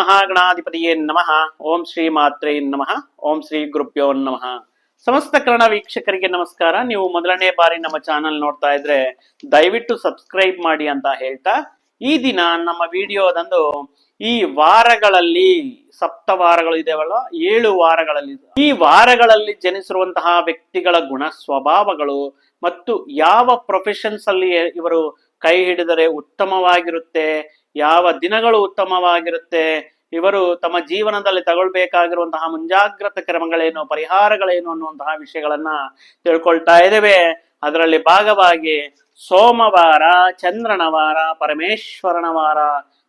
ಮಹಾಗಣಾಧಿಪತಿಯೇ ನಮಃ. ಓಂ ಶ್ರೀ ಮಾತ್ರೇ ನಮಃ. ಓಂ ಶ್ರೀ ಗುರುಭ್ಯೋ ನಮಃ. ಸಮಸ್ತ ಕನ್ನಡ ವೀಕ್ಷಕರಿಗೆ ನಮಸ್ಕಾರ. ನೀವು ಮೊದಲನೇ ಬಾರಿ ನಮ್ಮ ಚಾನೆಲ್ ನೋಡ್ತಾ ಇದ್ರೆ ದಯವಿಟ್ಟು ಸಬ್ಸ್ಕ್ರೈಬ್ ಮಾಡಿ ಅಂತ ಹೇಳ್ತಾ, ಈ ದಿನ ನಮ್ಮ ವಿಡಿಯೋದಂದು ಈ ವಾರಗಳಲ್ಲಿ, ಸಪ್ತ ವಾರಗಳು ಇದಾವಲ್ಲ, ಏಳು ವಾರಗಳಲ್ಲಿ. ಈ ವಾರಗಳಲ್ಲಿ ಜನಿಸಿರುವಂತಹ ವ್ಯಕ್ತಿಗಳ ಗುಣ ಸ್ವಭಾವಗಳು ಮತ್ತು ಯಾವ ಪ್ರೊಫೆಷನ್ಸ್ ಅಲ್ಲಿ ಇವರು ಕೈ ಹಿಡಿದರೆ ಉತ್ತಮವಾಗಿರುತ್ತೆ, ಯಾವ ದಿನಗಳು ಉತ್ತಮವಾಗಿರುತ್ತೆ, ಇವರು ತಮ್ಮ ಜೀವನದಲ್ಲಿ ತಗೊಳ್ಬೇಕಾಗಿರುವಂತಹ ಮುಂಜಾಗ್ರತಾ ಕ್ರಮಗಳೇನು, ಪರಿಹಾರಗಳೇನು ಅನ್ನುವಂತಹ ವಿಷಯಗಳನ್ನ ತಿಳ್ಕೊಳ್ತಾ ಇದ್ದೇವೆ. ಅದರಲ್ಲಿ ಭಾಗವಾಗಿ ಸೋಮವಾರ, ಚಂದ್ರನವಾರ, ಪರಮೇಶ್ವರನವಾರ ಪರಮೇಶ್ವರನ ವಾರ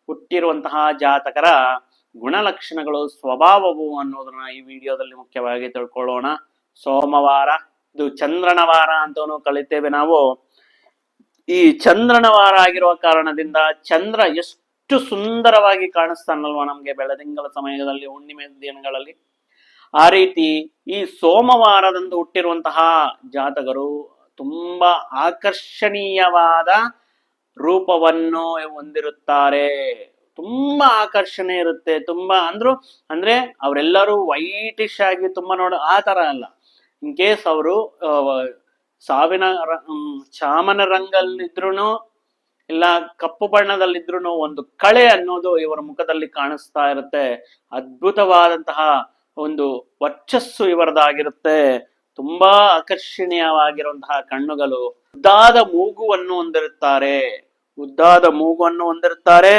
ಹುಟ್ಟಿರುವಂತಹ ಜಾತಕರ ಗುಣಲಕ್ಷಣಗಳು, ಸ್ವಭಾವವು ಅನ್ನೋದನ್ನ ಈ ವಿಡಿಯೋದಲ್ಲಿ ಮುಖ್ಯವಾಗಿ ತಿಳ್ಕೊಳ್ಳೋಣ. ಸೋಮವಾರ, ಇದು ಚಂದ್ರನವಾರ ವಾರ ಅಂತನೂ ಕಲಿತೇವೆ ನಾವು. ಈ ಚಂದ್ರನ ವಾರ ಆಗಿರುವ ಕಾರಣದಿಂದ ಚಂದ್ರ ಎಷ್ಟು ಸುಂದರವಾಗಿ ಕಾಣಿಸ್ತಾನಲ್ವಾ ನಮ್ಗೆ ಬೆಳದಿಂಗಳ ಸಮಯದಲ್ಲಿ, ಹುಣ್ಣಿಮೆ ದಿನಗಳಲ್ಲಿ. ಆ ರೀತಿ ಈ ಸೋಮವಾರದಂದು ಹುಟ್ಟಿರುವಂತಹ ಜಾತಕರು ತುಂಬಾ ಆಕರ್ಷಣೀಯವಾದ ರೂಪವನ್ನು ಹೊಂದಿರುತ್ತಾರೆ. ತುಂಬಾ ಆಕರ್ಷಣೆ ಇರುತ್ತೆ. ತುಂಬಾ ಅಂದ್ರು, ಅಂದ್ರೆ ಅವರೆಲ್ಲರೂ ವೈಟಿಶ್ ಆಗಿ ತುಂಬಾ ನೋಡ, ಆ ತರ ಅಲ್ಲ. ಇನ್ ಕೇಸ್ ಅವರು ಸಾವಿನ ಚಾಮನ ರಂಗಲ್ಲಿದ್ರುನು ಇಲ್ಲ ಕಪ್ಪು ಬಣ್ಣದಲ್ಲಿದ್ರು ಒಂದು ಕಳೆ ಅನ್ನೋದು ಇವರ ಮುಖದಲ್ಲಿ ಕಾಣಿಸ್ತಾ ಇರುತ್ತೆ. ಅದ್ಭುತವಾದಂತಹ ಒಂದು ವರ್ಚಸ್ಸು ಇವರದಾಗಿರುತ್ತೆ. ತುಂಬಾ ಆಕರ್ಷಣೀಯವಾಗಿರುವಂತಹ ಕಣ್ಣುಗಳು. ಉದ್ದಾದ ಮೂಗುವನ್ನು ಹೊಂದಿರುತ್ತಾರೆ ಉದ್ದಾದ ಮೂಗುವನ್ನು ಹೊಂದಿರುತ್ತಾರೆ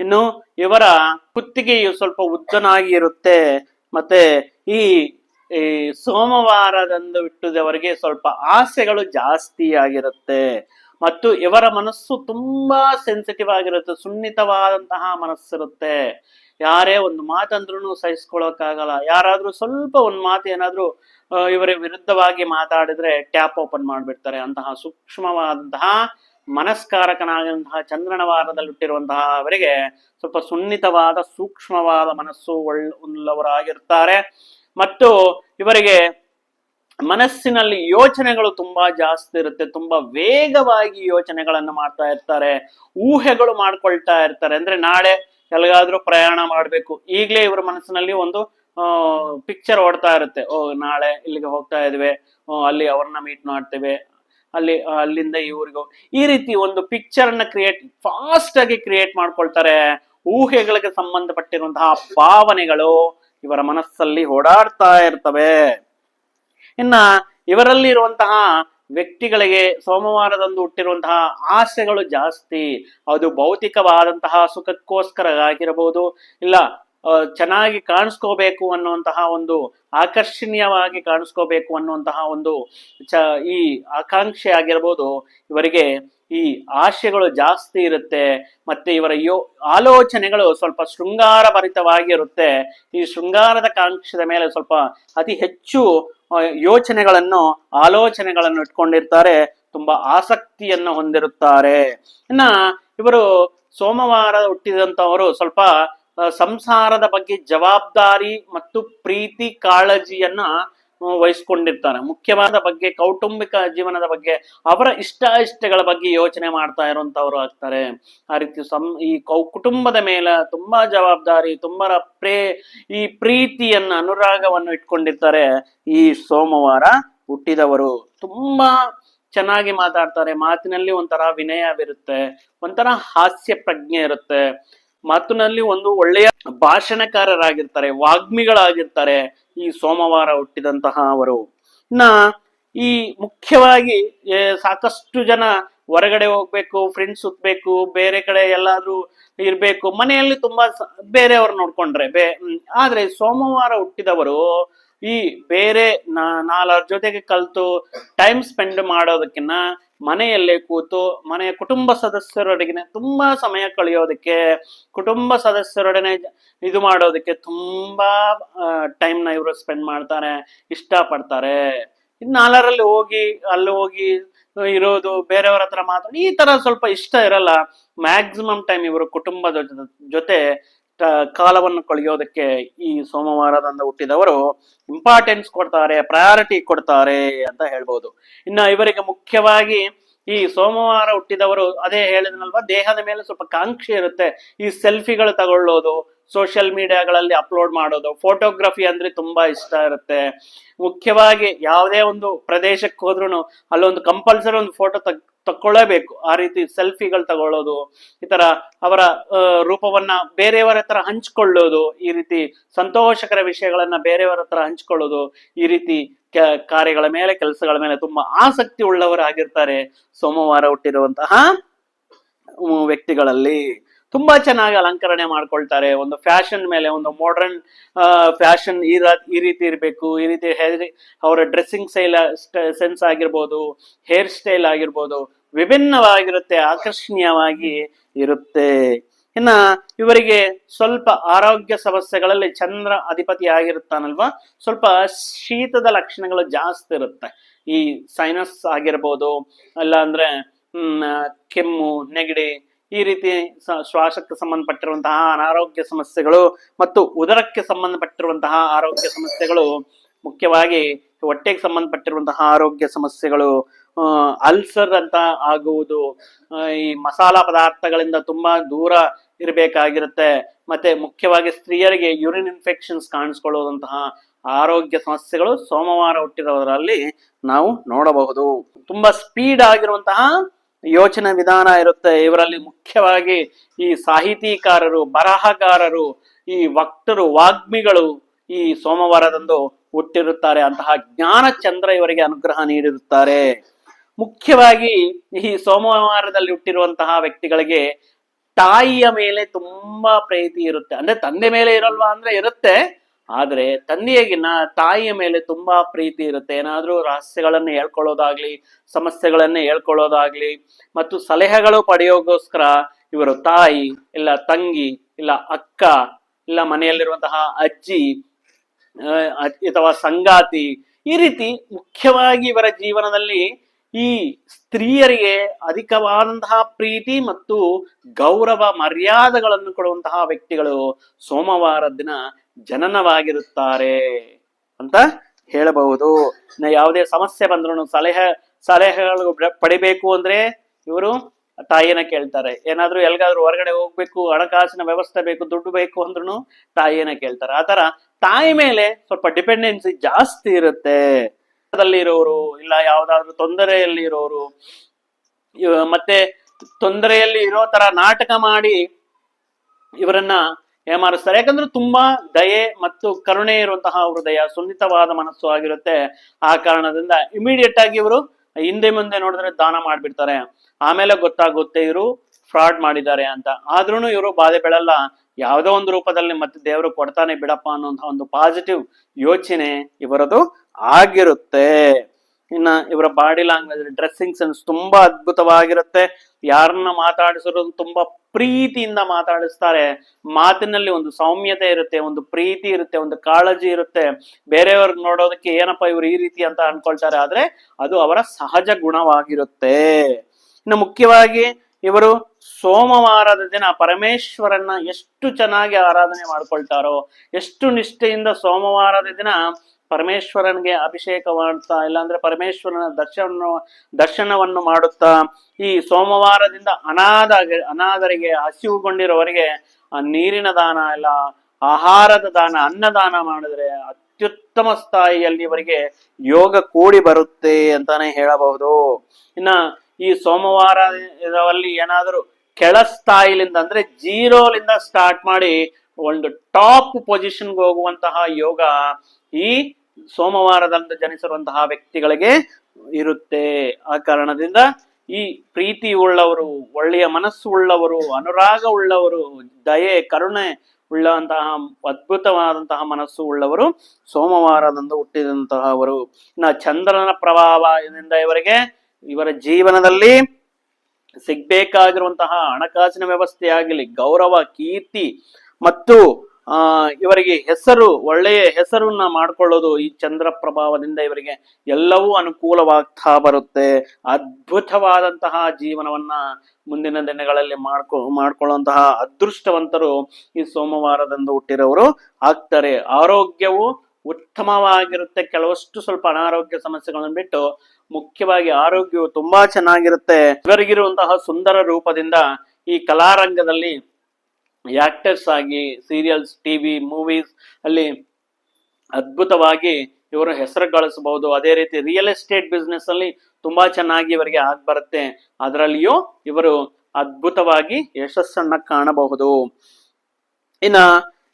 ಇನ್ನು ಇವರ ಕುತ್ತಿಗೆಯು ಸ್ವಲ್ಪ ಉದ್ದನಾಗಿ ಇರುತ್ತೆ ಮತ್ತೆ ಈ ಈ ಸೋಮವಾರದಂದು ಹುಟ್ಟಿದವರಿಗೆ ಸ್ವಲ್ಪ ಆಸೆಗಳು ಜಾಸ್ತಿ ಆಗಿರುತ್ತೆ. ಮತ್ತು ಇವರ ಮನಸ್ಸು ತುಂಬಾ ಸೆನ್ಸಿಟಿವ್ ಆಗಿರುತ್ತೆ, ಸುನ್ನಿತವಾದಂತಹ ಮನಸ್ಸಿರುತ್ತೆ. ಯಾರೇ ಒಂದು ಮಾತಂದ್ರೂ ಸಹಿಸ್ಕೊಳಕ್ಕಾಗಲ್ಲ ಯಾರಾದ್ರೂ ಸ್ವಲ್ಪ ಒಂದು ಮಾತು ಏನಾದ್ರೂ ಇವರ ವಿರುದ್ಧವಾಗಿ ಮಾತಾಡಿದ್ರೆ ಟ್ಯಾಪ್ ಓಪನ್ ಮಾಡಿಬಿಡ್ತಾರೆ. ಅಂತಹ ಸೂಕ್ಷ್ಮವಾದಂತಹ, ಮನಸ್ಕಾರಕನಾಗಿರುವಂತಹ ಚಂದ್ರನ ವಾರದಲ್ಲಿ ಹುಟ್ಟಿರುವಂತಹ ಅವರಿಗೆ ಸ್ವಲ್ಪ ಸುನ್ನಿತವಾದ, ಸೂಕ್ಷ್ಮವಾದ ಮನಸ್ಸು ಒಳ್ಳ ಮತ್ತು ಇವರಿಗೆ ಮನಸ್ಸಿನಲ್ಲಿ ಯೋಚನೆಗಳು ತುಂಬಾ ಜಾಸ್ತಿ ಇರುತ್ತೆ. ತುಂಬಾ ವೇಗವಾಗಿ ಯೋಚನೆಗಳನ್ನು ಮಾಡ್ತಾ ಇರ್ತಾರೆ, ಊಹೆಗಳು ಮಾಡ್ಕೊಳ್ತಾ ಇರ್ತಾರೆ. ಅಂದ್ರೆ ನಾಳೆ ಎಲ್ಲಿಗಾದ್ರೂ ಪ್ರಯಾಣ ಮಾಡ್ಬೇಕು. ಈಗಲೇ ಇವರ ಮನಸ್ಸಿನಲ್ಲಿ ಒಂದು ಪಿಕ್ಚರ್ ಓಡ್ತಾ ಇರುತ್ತೆ. ಓ, ನಾಳೆ ಇಲ್ಲಿಗೆ ಹೋಗ್ತಾ ಇದ್ವಿ. ಅಲ್ಲಿ ಅವ್ರನ್ನ ಮೀಟ್ ಮಾಡ್ತೇವೆ. ಅಲ್ಲಿ, ಅಲ್ಲಿಂದ ಇವ್ರಿಗೂ ಈ ರೀತಿ ಒಂದು ಪಿಕ್ಚರ್ ಅನ್ನ ಕ್ರಿಯೇಟ್ ಫಾಸ್ಟ್ ಆಗಿ ಕ್ರಿಯೇಟ್ ಮಾಡ್ಕೊಳ್ತಾರೆ. ಊಹೆಗಳಿಗೆ ಸಂಬಂಧಪಟ್ಟಿರುವಂತಹ ಭಾವನೆಗಳು ಇವರ ಮನಸ್ಸಲ್ಲಿ ಓಡಾಡ್ತಾ ಇರ್ತವೆ. ಇನ್ನ ಇವರಲ್ಲಿ ಇರುವಂತಹ ವ್ಯಕ್ತಿಗಳಿಗೆ ಸೋಮವಾರದಂದು ಹುಟ್ಟಿರುವಂತಹ ಆಸೆಗಳು ಜಾಸ್ತಿ. ಅದು ಭೌತಿಕವಾದಂತಹ ಸುಖಕ್ಕೋಸ್ಕರ ಆಗಿರಬಹುದು ಇಲ್ಲ ಚೆನ್ನಾಗಿ ಕಾಣಿಸ್ಕೋಬೇಕು ಅನ್ನುವಂತಹ ಒಂದು ಆಕರ್ಷಣೀಯವಾಗಿ ಕಾಣಿಸ್ಕೋಬೇಕು ಅನ್ನುವಂತಹ ಒಂದು ಚ, ಈ ಆಕಾಂಕ್ಷೆ ಆಗಿರ್ಬೋದು ಇವರಿಗೆ ಈ ಆಶೆಗಳು ಜಾಸ್ತಿ ಇರುತ್ತೆ, ಮತ್ತೆ ಇವರ ಯೋ, ಆಲೋಚನೆಗಳು ಸ್ವಲ್ಪ ಶೃಂಗಾರ ಭರಿತವಾಗಿರುತ್ತೆ ಈ ಶೃಂಗಾರದ ಕಾಂಕ್ಷದ ಮೇಲೆ ಸ್ವಲ್ಪ ಅತಿ ಹೆಚ್ಚು ಯೋಚನೆಗಳನ್ನು, ಆಲೋಚನೆಗಳನ್ನು ಇಟ್ಕೊಂಡಿರ್ತಾರೆ, ತುಂಬಾ ಆಸಕ್ತಿಯನ್ನು ಹೊಂದಿರುತ್ತಾರೆ. ಇನ್ನ ಇವರು ಸೋಮವಾರ ಹುಟ್ಟಿದಂತವರು ಸ್ವಲ್ಪ ಸಂಸಾರದ ಬಗ್ಗೆ ಜವಾಬ್ದಾರಿ ಮತ್ತು ಪ್ರೀತಿ ಕಾಳಜಿಯನ್ನ ವಹಿಸ್ಕೊಂಡಿರ್ತಾರೆ ಮುಖ್ಯವಾದ ಬಗ್ಗೆ ಕೌಟುಂಬಿಕ ಜೀವನದ ಬಗ್ಗೆ ಅವರ ಇಷ್ಟ ಇಷ್ಟಗಳ ಬಗ್ಗೆ ಯೋಚನೆ ಮಾಡ್ತಾ ಇರುವಂತವ್ರು ಆಗ್ತಾರೆ. ಆ ರೀತಿ ಸಂ, ಈ ಕೌ, ಕುಟುಂಬದ ಮೇಲೆ ತುಂಬಾ ಜವಾಬ್ದಾರಿ, ತುಂಬಾ ಪ್ರೇ, ಈ ಪ್ರೀತಿಯನ್ನ, ಅನುರಾಗವನ್ನು ಇಟ್ಕೊಂಡಿರ್ತಾರೆ ಈ ಸೋಮವಾರ ಹುಟ್ಟಿದವರು. ತುಂಬಾ ಚೆನ್ನಾಗಿ ಮಾತಾಡ್ತಾರೆ. ಮಾತಿನಲ್ಲಿ ಒಂಥರ ವಿನಯವಿರುತ್ತೆ, ಒಂಥರ ಹಾಸ್ಯ ಪ್ರಜ್ಞೆ ಇರುತ್ತೆ. ಮಾತಿನಲ್ಲಿ ಒಂದು ಒಳ್ಳೆಯ ಭಾಷಣಕಾರರಾಗಿರ್ತಾರೆ, ವಾಗ್ಮಿಗಳಾಗಿರ್ತಾರೆ ಈ ಸೋಮವಾರ ಹುಟ್ಟಿದಂತಹ ಅವರು ಇನ್ನ ಈ ಮುಖ್ಯವಾಗಿ ಸಾಕಷ್ಟು ಜನ ಹೊರಗಡೆ ಹೋಗ್ಬೇಕು ಫ್ರೆಂಡ್ಸ್ ಸುತ್ತಬೇಕು ಬೇರೆ ಕಡೆ ಎಲ್ಲಾದ್ರೂ ಇರ್ಬೇಕು, ಮನೆಯಲ್ಲಿ ತುಂಬಾ ಬೇರೆಯವ್ರು ನೋಡ್ಕೊಂಡ್ರೆ, ಬೇ. ಆದ್ರೆ ಸೋಮವಾರ ಹುಟ್ಟಿದವರು ಈ ಬೇರೆ ನಾಲ್ವರ ಜೊತೆಗೆ ಕಲ್ತು ಟೈಮ್ ಸ್ಪೆಂಡ್ ಮಾಡೋದಕ್ಕಿಂತ ಮನೆಯಲ್ಲೇ ಕೂತು ಮನೆಯ ಕುಟುಂಬ ಸದಸ್ಯರೊಡಗಿನ ತುಂಬಾ ಸಮಯ ಕಳೆಯೋದಕ್ಕೆ, ಕುಟುಂಬ ಸದಸ್ಯರೊಡನೆ ಇದು ಮಾಡೋದಕ್ಕೆ ತುಂಬಾ ಟೈಮ್ನ ಇವರು ಸ್ಪೆಂಡ್ ಮಾಡ್ತಾರೆ, ಇಷ್ಟಪಡ್ತಾರೆ. ಇನ್ನು ಇನ್ನಾಲರಲ್ಲಿ ಹೋಗಿ, ಅಲ್ಲಿ ಹೋಗಿ ಇರೋದು, ಬೇರೆಯವ್ರ ಹತ್ರ ಮಾತಾಡಿ ಈ ತರ ಸ್ವಲ್ಪ ಇಷ್ಟ ಇರಲ್ಲ. ಮ್ಯಾಕ್ಸಿಮಮ್ ಟೈಮ್ ಇವರು ಕುಟುಂಬದ ಜೊತೆ ಕಾಲವನ್ನು ಕಳೆಯೋದಕ್ಕೆ ಈ ಸೋಮವಾರದಂದು ಹುಟ್ಟಿದವರು ಇಂಪಾರ್ಟೆನ್ಸ್ ಕೊಡ್ತಾರೆ ಪ್ರಯಾರಿಟಿ ಕೊಡ್ತಾರೆ ಅಂತ ಹೇಳ್ಬೋದು. ಇನ್ನು ಇವರಿಗೆ ಮುಖ್ಯವಾಗಿ ಈ ಸೋಮವಾರ ಹುಟ್ಟಿದವರು ಅದೇ ಹೇಳಿದ್ನಲ್ವಾ, ದೇಹದ ಮೇಲೆ ಸ್ವಲ್ಪ ಕಾಂಕ್ಷೆ ಇರುತ್ತೆ. ಈ ಸೆಲ್ಫಿಗಳು ತಗೊಳ್ಳೋದು ಸೋಷಿಯಲ್ ಮೀಡಿಯಾಗಳಲ್ಲಿ ಅಪ್ಲೋಡ್ ಮಾಡೋದು ಫೋಟೋಗ್ರಫಿ ಅಂದ್ರೆ ತುಂಬಾ ಇಷ್ಟ ಇರುತ್ತೆ. ಮುಖ್ಯವಾಗಿ ಯಾವುದೇ ಒಂದು ಪ್ರದೇಶಕ್ಕೆ ಹೋದ್ರೂ ಅಲ್ಲೊಂದು ಕಂಪಲ್ಸರಿ ಒಂದು ಫೋಟೋ ತಗ್ ತಕ್ಕೊಳ್ಳೇಬೇಕು ಆ ರೀತಿ ಸೆಲ್ಫಿಗಳು ತಗೊಳ್ಳೋದು, ಈ ತರ ಅವರ ರೂಪವನ್ನ ಬೇರೆಯವರ ಹತ್ರ ಹಂಚ್ಕೊಳ್ಳೋದು, ಈ ರೀತಿ ಸಂತೋಷಕರ ವಿಷಯಗಳನ್ನ ಬೇರೆಯವರ ಹತ್ರ ಹಂಚ್ಕೊಳ್ಳೋದು, ಈ ರೀತಿ ಕಾರ್ಯಗಳ ಮೇಲೆ, ಕೆಲಸಗಳ ಮೇಲೆ ತುಂಬಾ ಆಸಕ್ತಿ ಉಳ್ಳವರಾಗಿರ್ತಾರೆ ಸೋಮವಾರ ಹುಟ್ಟಿರುವಂತಹ ವ್ಯಕ್ತಿಗಳಲ್ಲಿ. ತುಂಬಾ ಚೆನ್ನಾಗಿ ಅಲಂಕರಣೆ ಮಾಡ್ಕೊಳ್ತಾರೆ. ಒಂದು ಫ್ಯಾಷನ್ ಮೇಲೆ, ಒಂದು ಮಾಡರ್ನ್ ಫ್ಯಾಷನ್ ಈ ಈ ರೀತಿ ಇರಬೇಕು, ಈ ರೀತಿ ಹೇರ್ ಅವರ ಡ್ರೆಸ್ಸಿಂಗ್ ಸ್ಟೈಲ್ ಸೆನ್ಸ್ ಆಗಿರ್ಬೋದು, ಹೇರ್ ಸ್ಟೈಲ್ ಆಗಿರ್ಬೋದು, ವಿಭಿನ್ನವಾಗಿರುತ್ತೆ, ಆಕರ್ಷಣೀಯವಾಗಿ ಇರುತ್ತೆ. ಇನ್ನ ಇವರಿಗೆ ಸ್ವಲ್ಪ ಆರೋಗ್ಯ ಸಮಸ್ಯೆಗಳಲ್ಲಿ ಚಂದ್ರ ಅಧಿಪತಿ ಆಗಿರುತ್ತಾನಲ್ವಾ ಸ್ವಲ್ಪ ಶೀತದ ಲಕ್ಷಣಗಳು ಜಾಸ್ತಿ ಇರುತ್ತೆ. ಈ ಸೈನಸ್ ಆಗಿರ್ಬೋದು ಅಲ್ಲ ಅಂದ್ರೆ ಕೆಮ್ಮು, ನೆಗಡಿ ಈ ರೀತಿ ಶ್ವಾಸಕ್ಕೆ ಸಂಬಂಧಪಟ್ಟಿರುವಂತಹ ಅನಾರೋಗ್ಯ ಸಮಸ್ಯೆಗಳು ಮತ್ತು ಉದರಕ್ಕೆ ಸಂಬಂಧಪಟ್ಟಿರುವಂತಹ ಆರೋಗ್ಯ ಸಮಸ್ಯೆಗಳು, ಮುಖ್ಯವಾಗಿ ಹೊಟ್ಟೆಗೆ ಸಂಬಂಧಪಟ್ಟಿರುವಂತಹ ಆರೋಗ್ಯ ಸಮಸ್ಯೆಗಳು ಅಲ್ಸರ್ ಅಂತ ಆಗುವುದು ಈ ಮಸಾಲಾ ಪದಾರ್ಥಗಳಿಂದ ತುಂಬಾ ದೂರ ಇರಬೇಕಾಗಿರುತ್ತೆ. ಮತ್ತೆ ಮುಖ್ಯವಾಗಿ ಸ್ತ್ರೀಯರಿಗೆ ಯೂರಿನ್ ಇನ್ಫೆಕ್ಷನ್ಸ್ ಕಾಣಿಸ್ಕೊಳ್ಳುವಂತಹ ಆರೋಗ್ಯ ಸಮಸ್ಯೆಗಳು ಸೋಮವಾರ ಹುಟ್ಟಿರೋದ್ರಲ್ಲಿ ನಾವು ನೋಡಬಹುದು. ತುಂಬಾ ಸ್ಪೀಡ್ ಆಗಿರುವಂತಹ ಯೋಚನೆ ವಿಧಾನ ಇರುತ್ತೆ. ಇವರಲ್ಲಿ ಮುಖ್ಯವಾಗಿ ಈ ಸಾಹಿತಿಕಾರರು, ಬರಹಗಾರರು, ಈ ವಕ್ತರು, ವಾಗ್ಮಿಗಳು ಈ ಸೋಮವಾರದಂದು ಹುಟ್ಟಿರುತ್ತಾರೆ. ಅಂತಹ ಜ್ಞಾನ ಚಂದ್ರ ಇವರಿಗೆ ಅನುಗ್ರಹ ನೀಡಿರುತ್ತಾರೆ. ಮುಖ್ಯವಾಗಿ ಈ ಸೋಮವಾರದಲ್ಲಿ ಹುಟ್ಟಿರುವಂತಹ ವ್ಯಕ್ತಿಗಳಿಗೆ ತಾಯಿಯ ಮೇಲೆ ತುಂಬಾ ಪ್ರೀತಿ ಇರುತ್ತೆ. ಅಂದ್ರೆ ತಂದೆ ಮೇಲೆ ಇರಲ್ವಾ ಅಂದ್ರೆ ಇರುತ್ತೆ. ಆದ್ರೆ ತಂದೆಯಗಿನ ತಾಯಿಯ ಮೇಲೆ ತುಂಬಾ ಪ್ರೀತಿ ಇರುತ್ತೆ. ಏನಾದ್ರೂ ರಹಸ್ಯಗಳನ್ನು ಹೇಳ್ಕೊಳ್ಳೋದಾಗ್ಲಿ, ಸಮಸ್ಯೆಗಳನ್ನು ಹೇಳ್ಕೊಳ್ಳೋದಾಗ್ಲಿ, ಮತ್ತು ಸಲಹೆಗಳು ಪಡೆಯೋಗೋಸ್ಕರ ಇವರು ತಾಯಿ, ಇಲ್ಲ ತಂಗಿ, ಇಲ್ಲ ಅಕ್ಕ, ಇಲ್ಲ ಮನೆಯಲ್ಲಿರುವಂತಹ ಅಜ್ಜಿ ಅಥವಾ ಸಂಗಾತಿ, ಈ ರೀತಿ ಮುಖ್ಯವಾಗಿ ಇವರ ಜೀವನದಲ್ಲಿ ಈ ಸ್ತ್ರೀಯರಿಗೆ ಅಧಿಕವಾದಂತಹ ಪ್ರೀತಿ ಮತ್ತು ಗೌರವ ಮರ್ಯಾದೆಗಳನ್ನು ಕೊಡುವಂತಹ ವ್ಯಕ್ತಿಗಳು ಸೋಮವಾರ ದಿನ ಜನನವಾಗಿರುತ್ತಾರೆ ಅಂತ ಹೇಳಬಹುದು. ಯಾವುದೇ ಸಮಸ್ಯೆ ಬಂದ್ರು ಸಲಹೆ, ಸಲಹೆಗಳು ಪಡಿಬೇಕು ಅಂದ್ರೆ ಇವರು ತಾಯಿಯನ್ನ ಕೇಳ್ತಾರೆ. ಏನಾದ್ರೂ ಎಲ್ಗಾದ್ರೂ ಹೊರಗಡೆ ಹೋಗ್ಬೇಕು, ಹಣಕಾಸಿನ ವ್ಯವಸ್ಥೆ ಬೇಕು, ದುಡ್ಡು ಬೇಕು ಅಂದ್ರೂ ತಾಯಿಯನ್ನ ಕೇಳ್ತಾರೆ. ಆತರ ತಾಯಿ ಮೇಲೆ ಸ್ವಲ್ಪ ಡಿಪೆಂಡೆನ್ಸಿ ಜಾಸ್ತಿ ಇರುತ್ತೆ. ಇರೋರು ಇಲ್ಲ, ಯಾವ್ದಾದ್ರು ತೊಂದರೆಯಲ್ಲಿ ಇರೋರು ಮತ್ತೆ ತೊಂದರೆಯಲ್ಲಿ ಇರೋ ತರ ನಾಟಕ ಮಾಡಿ ಇವರನ್ನ ಏಮಾರಿಸ್ತಾರೆ. ಯಾಕಂದ್ರೆ ತುಂಬಾ ದಯೆ ಮತ್ತು ಕರುಣೆ ಇರುವಂತಹ ಹೃದಯ ಸುನ್ನಿತವಾದ ಮನಸ್ಸು ಆಗಿರುತ್ತೆ ಆ ಕಾರಣದಿಂದ. ಇಮಿಡಿಯೇಟ್ ಆಗಿ ಇವರು ಹಿಂದೆ ಮುಂದೆ ನೋಡಿದ್ರೆ ದಾನ ಮಾಡ್ಬಿಡ್ತಾರೆ. ಆಮೇಲೆ ಗೊತ್ತಾಗುತ್ತೆ ಇವರು ಫ್ರಾಡ್ ಮಾಡಿದ್ದಾರೆ ಅಂತ. ಆದ್ರೂ ಇವರು ಬಾಧೆ ಬೆಳಲ್ಲ. ಯಾವುದೋ ಒಂದು ರೂಪದಲ್ಲಿ ಮತ್ತೆ ದೇವರು ಕೊಡ್ತಾನೆ ಬಿಡಪ್ಪ ಅನ್ನುವಂತಹ ಒಂದು ಪಾಸಿಟಿವ್ ಯೋಚನೆ ಇವರದು ಆಗಿರುತ್ತೆ. ಇನ್ನ ಇವರ ಬಾಡಿ ಲ್ಯಾಂಗ್ವೇಜ್ ಡ್ರೆಸ್ಸಿಂಗ್ ಸೆನ್ಸ್ ತುಂಬಾ ಅದ್ಭುತವಾಗಿರುತ್ತೆ. ಯಾರನ್ನ ಮಾತಾಡಿಸಿದ್ರು ತುಂಬಾ ಪ್ರೀತಿಯಿಂದ ಮಾತಾಡಿಸ್ತಾರೆ. ಮಾತಿನಲ್ಲಿ ಒಂದು ಸೌಮ್ಯತೆ ಇರುತ್ತೆ, ಒಂದು ಪ್ರೀತಿ ಇರುತ್ತೆ, ಒಂದು ಕಾಳಜಿ ಇರುತ್ತೆ. ಬೇರೆಯವ್ರ ನೋಡೋದಕ್ಕೆ ಏನಪ್ಪ ಇವ್ರು ಈ ರೀತಿ ಅಂತ ಅನ್ಕೊಳ್ತಾರೆ, ಆದ್ರೆ ಅದು ಅವರ ಸಹಜ ಗುಣವಾಗಿರುತ್ತೆ. ಇನ್ನು ಮುಖ್ಯವಾಗಿ ಇವರು ಸೋಮವಾರದ ದಿನ ಪರಮೇಶ್ವರನ್ನ ಎಷ್ಟು ಚೆನ್ನಾಗಿ ಆರಾಧನೆ ಮಾಡ್ಕೊಳ್ತಾರೋ, ಎಷ್ಟು ನಿಷ್ಠೆಯಿಂದ ಸೋಮವಾರದ ದಿನ ಪರಮೇಶ್ವರನಿಗೆ ಅಭಿಷೇಕ ಮಾಡ್ತಾ ಇಲ್ಲಾಂದ್ರೆ ಪರಮೇಶ್ವರನ ದರ್ಶನ ದರ್ಶನವನ್ನು ಮಾಡುತ್ತಾ, ಈ ಸೋಮವಾರದಿಂದ ಅನಾಥ ಅನಾಥರಿಗೆ ಹಸಿವುಗೊಂಡಿರೋವರಿಗೆ, ಆ ನೀರಿನ ದಾನ ಇಲ್ಲ ಆಹಾರದ ದಾನ, ಅನ್ನದಾನ ಮಾಡಿದ್ರೆ ಅತ್ಯುತ್ತಮ ಸ್ಥಾಯಿಯಲ್ಲಿ ಇವರಿಗೆ ಯೋಗ ಕೂಡಿ ಬರುತ್ತೆ ಅಂತಾನೆ ಹೇಳಬಹುದು. ಇನ್ನ ಈ ಸೋಮವಾರದಲ್ಲಿ ಏನಾದರೂ ಕೆಳ ಸ್ಥಾಯಿಲಿಂದ ಅಂದ್ರೆ ಜೀರೋಲಿಂದ ಸ್ಟಾರ್ಟ್ ಮಾಡಿ ಒಂದು ಟಾಪ್ ಪೊಸಿಷನ್ಗೆ ಹೋಗುವಂತಹ ಯೋಗ ಈ ಸೋಮವಾರದಂದು ಜನಿಸಿರುವಂತಹ ವ್ಯಕ್ತಿಗಳಿಗೆ ಇರುತ್ತೆ. ಆ ಕಾರಣದಿಂದ ಈ ಪ್ರೀತಿ ಉಳ್ಳವರು, ಒಳ್ಳೆಯ ಮನಸ್ಸು ಉಳ್ಳವರು, ಅನುರಾಗ ಉಳ್ಳವರು, ದಯೆ, ಕರುಣೆ ಉಳ್ಳಂತಹ ಅದ್ಭುತವಾದಂತಹ ಮನಸ್ಸು ಉಳ್ಳವರು ಸೋಮವಾರದಂದು ಹುಟ್ಟಿದಂತಹವರು. ನ ಚಂದ್ರನ ಪ್ರಭಾವದಿಂದ ಇವರಿಗೆ ಇವರ ಜೀವನದಲ್ಲಿ ಸಿಗ್ಬೇಕಾಗಿರುವಂತಹ ಹಣಕಾಸಿನ ವ್ಯವಸ್ಥೆ ಆಗಲಿ ಗೌರವ, ಕೀರ್ತಿ ಮತ್ತು ಆ, ಇವರಿಗೆ ಹೆಸರು, ಒಳ್ಳೆಯ ಹೆಸರನ್ನ ಮಾಡ್ಕೊಳ್ಳೋದು ಈ ಚಂದ್ರ ಪ್ರಭಾವದಿಂದ ಇವರಿಗೆ ಎಲ್ಲವೂ ಅನುಕೂಲವಾಗ್ತಾ ಬರುತ್ತೆ. ಅದ್ಭುತವಾದಂತಹ ಜೀವನವನ್ನ ಮುಂದಿನ ದಿನಗಳಲ್ಲಿ ಮಾಡ್ಕೊ, ಮಾಡ್ಕೊಳ್ಳುವಂತಹ ಅದೃಷ್ಟವಂತರು ಈ ಸೋಮವಾರದಂದು ಹುಟ್ಟಿರೋರು ಆಗ್ತಾರೆ. ಆರೋಗ್ಯವು ಉತ್ತಮವಾಗಿರುತ್ತೆ. ಕೆಲವಷ್ಟು ಸ್ವಲ್ಪ ಅನಾರೋಗ್ಯ ಸಮಸ್ಯೆಗಳನ್ನು ಬಿಟ್ಟು ಮುಖ್ಯವಾಗಿ ಆರೋಗ್ಯವು ತುಂಬಾ ಚೆನ್ನಾಗಿರುತ್ತೆ. ಇವರಿಗಿರುವಂತಹ ಸುಂದರ ರೂಪದಿಂದ ಈ ಕಲಾರಂಗದಲ್ಲಿ ಆಕ್ಟರ್ಸ್ ಆಗಿ ಸೀರಿಯಲ್ಸ್ ಟಿವಿ ಮೂವೀಸ್ ಅಲ್ಲಿ ಅದ್ಭುತವಾಗಿ ಇವರು ಹೆಸರು ಗಳಿಸಬಹುದು. ಅದೇ ರೀತಿ ರಿಯಲ್ ಎಸ್ಟೇಟ್ ಬಿಸ್ನೆಸ್ ಅಲ್ಲಿ ತುಂಬಾ ಚೆನ್ನಾಗಿ ಇವರಿಗೆ ಆಗ್ ಬರುತ್ತೆ. ಅದರಲ್ಲಿಯೂ ಇವರು ಅದ್ಭುತವಾಗಿ ಯಶಸ್ಸನ್ನ ಕಾಣಬಹುದು. ಇನ್ನ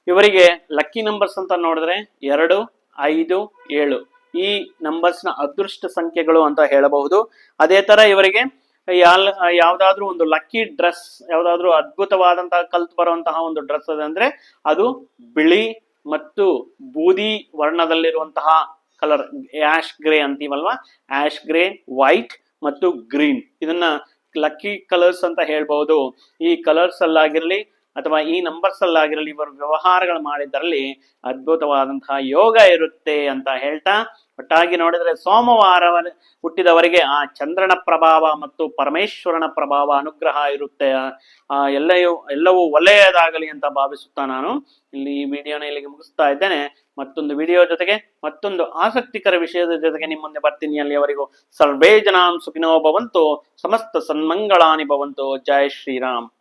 ಇವರಿಗೆ ಲಕ್ಕಿ ನಂಬರ್ಸ್ ಅಂತ ನೋಡಿದ್ರೆ ಎರಡು, ಐದು, ಏಳು ಈ ನಂಬರ್ಸ್ನ ಅದೃಷ್ಟ ಸಂಖ್ಯೆಗಳು ಅಂತ ಹೇಳಬಹುದು. ಅದೇ ತರ ಇವರಿಗೆ ಯಾಲ್ ಯಾವ್ದಾದ್ರು ಒಂದು ಲಕ್ಕಿ ಡ್ರೆಸ್, ಯಾವ್ದಾದ್ರು ಅದ್ಭುತವಾದಂತಹ ಕಲ್ತ್ ಬರುವಂತಹ ಒಂದು ಡ್ರೆಸ್ ಅದಂದ್ರೆ ಅದು ಬಿಳಿ ಮತ್ತು ಬೂದಿ ವರ್ಣದಲ್ಲಿರುವಂತಹ ಕಲರ್, ಆಶ್ ಗ್ರೇ ಅಂತೀವಲ್ವಾ? ಆಶ್ ಗ್ರೇ, ವೈಟ್ ಮತ್ತು ಗ್ರೀನ್. ಇದನ್ನ ಲಕ್ಕಿ ಕಲರ್ಸ್ ಅಂತ ಹೇಳ್ಬಹುದು ಈ ಕಲರ್ಸ್ ಅಲ್ಲಾಗಿರ್ಲಿ ಅಥವಾ ಈ ನಂಬರ್ಸ್ ಅಲ್ಲಾಗಿರಲಿ ಇವರು ವ್ಯವಹಾರಗಳು ಮಾಡಿದ್ರಲ್ಲಿ ಅದ್ಭುತವಾದಂತಹ ಯೋಗ ಇರುತ್ತೆ ಅಂತ ಹೇಳ್ತಾ ಒಟ್ಟಾಗಿ ನೋಡಿದ್ರೆ ಸೋಮವಾರ ಹುಟ್ಟಿದವರಿಗೆ ಆ ಚಂದ್ರನ ಪ್ರಭಾವ ಮತ್ತು ಪರಮೇಶ್ವರನ ಪ್ರಭಾವ ಅನುಗ್ರಹ ಇರುತ್ತೆ. ಆ, ಎಲ್ಲೆಯೂ, ಎಲ್ಲವೂ ಒಳ್ಳೆಯದಾಗಲಿ ಅಂತ ಭಾವಿಸುತ್ತಾ ನಾನು ಇಲ್ಲಿ ಈ ವಿಡಿಯೋನ ಇಲ್ಲಿಗೆ ಮುಗಿಸ್ತಾ ಇದ್ದೇನೆ. ಮತ್ತೊಂದು ವಿಡಿಯೋ ಜೊತೆಗೆ ಮತ್ತೊಂದು ಆಸಕ್ತಿಕರ ವಿಷಯದ ಜೊತೆಗೆ ನಿಮ್ಮ ಮುಂದೆ ಬರ್ತೀನಿ. ಅಲ್ಲಿಯವರೆಗೂ ಸರ್ವೇ ಜನಾಂ ಸುಖಿನೋ ಭವಂತು, ಸಮಸ್ತ ಸನ್ಮಂಗಳಾನಿ ಭವಂತು. ಜಯ ಶ್ರೀರಾಮ್.